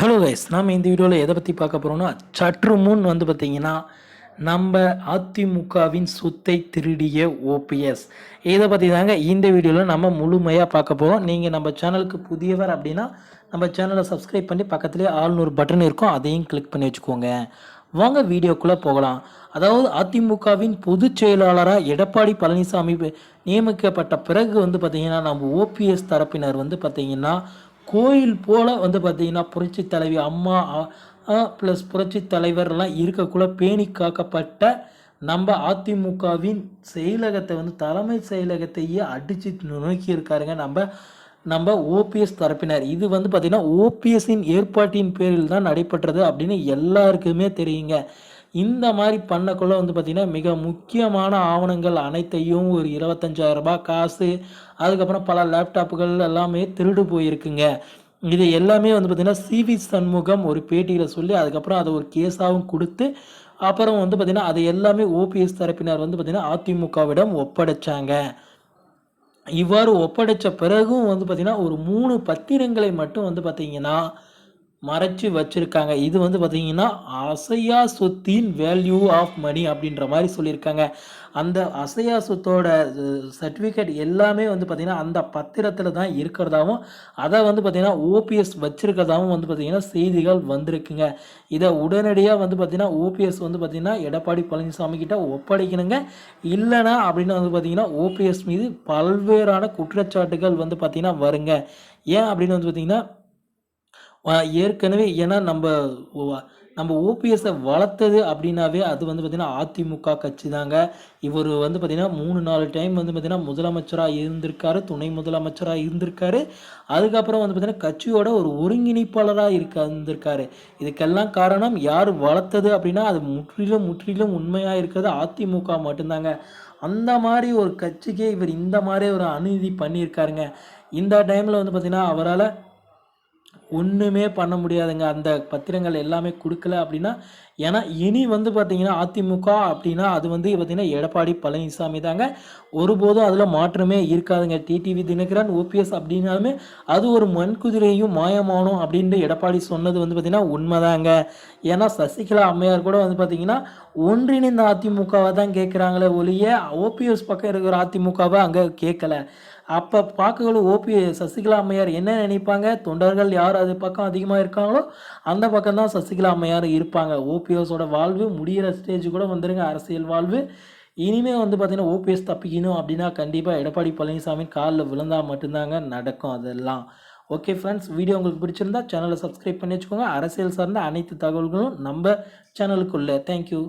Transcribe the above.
Hello guys நாம் இந்த வீடியோவில் எதை பற்றி பார்க்க போகிறோம்னா சற்று முன் வந்து பார்த்திங்கன்னா நம்ம அதிமுகவின் சொத்தை திருடிய ஓபிஎஸ் இதை பற்றி தாங்க இந்த வீடியோவில் நம்ம முழுமையாக பார்க்க போகிறோம் நீங்கள் நம்ம சேனலுக்கு புதியவர் அப்படின்னா நம்ம சேனலை சப்ஸ்கிரைப் பண்ணி பக்கத்துலேயே ஆள்நூறு பட்டன் இருக்கும். அதையும் கிளிக் பண்ணி வச்சுக்கோங்க. வாங்க வீடியோக்குள்ளே போகலாம். அதாவது அதிமுகவின் பொதுச் செயலாளராக எடப்பாடி பழனிசாமி நியமிக்கப்பட்ட பிறகு வந்து பார்த்திங்கன்னா நம்ம ஓபிஎஸ் தரப்பினர் வந்து பார்த்திங்கன்னா கோயில் போல் வந்து பார்த்திங்கன்னா புரட்சி தலைவி அம்மா ப்ளஸ் புரட்சி தலைவர்லாம் இருக்கக்குள்ள பேணி காக்கப்பட்ட நம்ம அதிமுகவின் செயலகத்தை வந்து தலைமை செயலகத்தையே அடித்து நோக்கியிருக்காருங்க நம்ம நம்ம ஓபிஎஸ் தரப்பினர். இது வந்து பார்த்திங்கன்னா ஓபிஎஸ்ஸின் ஏற்பாட்டின் பேரில் தான் நடைபெற்றது அப்படின்னு எல்லாருக்குமே தெரியுங்க. இந்த மாதிரி பண்ணக்குள்ள வந்து பார்த்திங்கன்னா மிக முக்கியமான ஆவணங்கள் அனைத்தையும் ஒரு இருபத்தஞ்சாயிரரூபா ரூபாய் காசு அதுக்கப்புறம் பல லேப்டாப்புகள் எல்லாமே திருடு போயிருக்குங்க. இது எல்லாமே வந்து பார்த்திங்கன்னா சிவி சண்முகம் ஒரு பேட்டியில் சொல்லி அதுக்கப்புறம் அதை ஒரு கேஸாகவும் கொடுத்து அப்புறம் வந்து பார்த்திங்கன்னா அது எல்லாமே ஓபிஎஸ் தரப்பினர் வந்து பார்த்திங்கன்னா அதிமுகவிடம் ஒப்படைச்சாங்க. இவ்வாறு ஒப்படைச்ச பிறகும் வந்து பார்த்திங்கன்னா ஒரு மூணு பத்திரங்களை மட்டும் வந்து பார்த்திங்கன்னா மறைச்சு வச்சுருக்காங்க. இது வந்து பார்த்திங்கன்னா அசையா சொத்தின் வேல்யூ ஆஃப் மணி அப்படின்ற மாதிரி சொல்லியிருக்காங்க. அந்த அசையா சொத்தோட சர்டிஃபிகேட் எல்லாமே வந்து பார்த்திங்கன்னா அந்த பத்திரத்தில் தான் இருக்கிறதாகவும் அதை வந்து பார்த்திங்கன்னா ஓபிஎஸ் வச்சுருக்கிறதாகவும் வந்து பார்த்திங்கன்னா செய்திகள் வந்திருக்குங்க. இதை உடனடியாக வந்து பார்த்திங்கன்னா ஓபிஎஸ் வந்து பார்த்திங்கன்னா எடப்பாடி பழனிசாமி கிட்ட ஒப்படைக்கணுங்க. இல்லைனா அப்படின்னு வந்து பார்த்திங்கன்னா ஓபிஎஸ் மீது பல்வேறான குற்றச்சாட்டுகள் வந்து பார்த்திங்கன்னா வருங்க. ஏன் அப்படின்னு வந்து பார்த்திங்கன்னா ஏற்கனவே ஏன்னா நம்ம நம்ம ஓபிஎஸ்ஸை வளர்த்தது அப்படின்னாவே அது வந்து பார்த்திங்கன்னா அதிமுக கட்சி தாங்க. இவர் வந்து பார்த்திங்கன்னா மூணு நாலு டைம் வந்து பார்த்திங்கன்னா முதலமைச்சராக இருந்திருக்காரு துணை முதலமைச்சராக இருந்திருக்காரு. அதுக்கப்புறம் வந்து பார்த்திங்கன்னா கட்சியோட ஒரு ஒருங்கிணைப்பாளராக இருக்க இருந்திருக்காரு. இதுக்கெல்லாம் காரணம் யார் வளர்த்தது அப்படின்னா அது முற்றிலும் முற்றிலும் உண்மையாக இருக்கிறது அதிமுக மட்டும்தாங்க. அந்த மாதிரி ஒரு கட்சிக்கே இவர் இந்த மாதிரி ஒரு அநீதி பண்ணியிருக்காருங்க. இந்த டைமில் வந்து பார்த்திங்கன்னா அவரால் ஒன்றுமே பண்ண முடியாதுங்க. அந்த பத்திரங்கள் எல்லாமே கொடுக்கல அப்படின்னா ஏன்னா இனி வந்து பார்த்திங்கன்னா அதிமுக அப்படின்னா அது வந்து பார்த்திங்கன்னா எடப்பாடி பழனிசாமி தாங்க. ஒருபோதும் அதில் மாற்றமே இருக்காதுங்க. டிடிவி தினகரன் ஓபிஎஸ் அப்படின்னாலுமே அது ஒரு மண்குதிரையும் மாயமானோம் அப்படின்ட்டு எடப்பாடி சொன்னது வந்து பார்த்திங்கன்னா உண்மைதாங்க. ஏன்னா சசிகலா அம்மையார் கூட வந்து பார்த்திங்கன்னா ஒன்றிணைந்த அதிமுகவை தான் கேட்குறாங்களே ஒழிய ஓபிஎஸ் பக்கம் இருக்கிற அதிமுகவை அங்கே கேட்கல அப்போ பார்க்கக்குள்ள ஓபி சசிகலா அம்மையார் என்ன நினைப்பாங்க? தொண்டர்கள் யார் அது பக்கம் அதிகமாக இருக்காங்களோ அந்த பக்கம் தான் சசிகலா அம்மையார் இருப்பாங்க. ஓபிஎஸோட வாழ்வு முடிகிற ஸ்டேஜ் கூட வந்துருங்க அரசியல் வாழ்வு. இனிமேல் வந்து பார்த்திங்கன்னா ஓபிஎஸ் தப்பிக்கணும் அப்படின்னா கண்டிப்பாக எடப்பாடி பழனிசாமி காலில் விழுந்தால் மட்டும்தாங்க நடக்கும் அதெல்லாம். ஓகே ஃப்ரெண்ட்ஸ் வீடியோ உங்களுக்கு பிடிச்சிருந்தா சேனலை சப்ஸ்கிரைப் பண்ணி வச்சுக்கோங்க. அரசியல் சார்ந்த அனைத்து தகவல்களும் நம்ம சேனலுக்குள்ளே தேங்க்யூ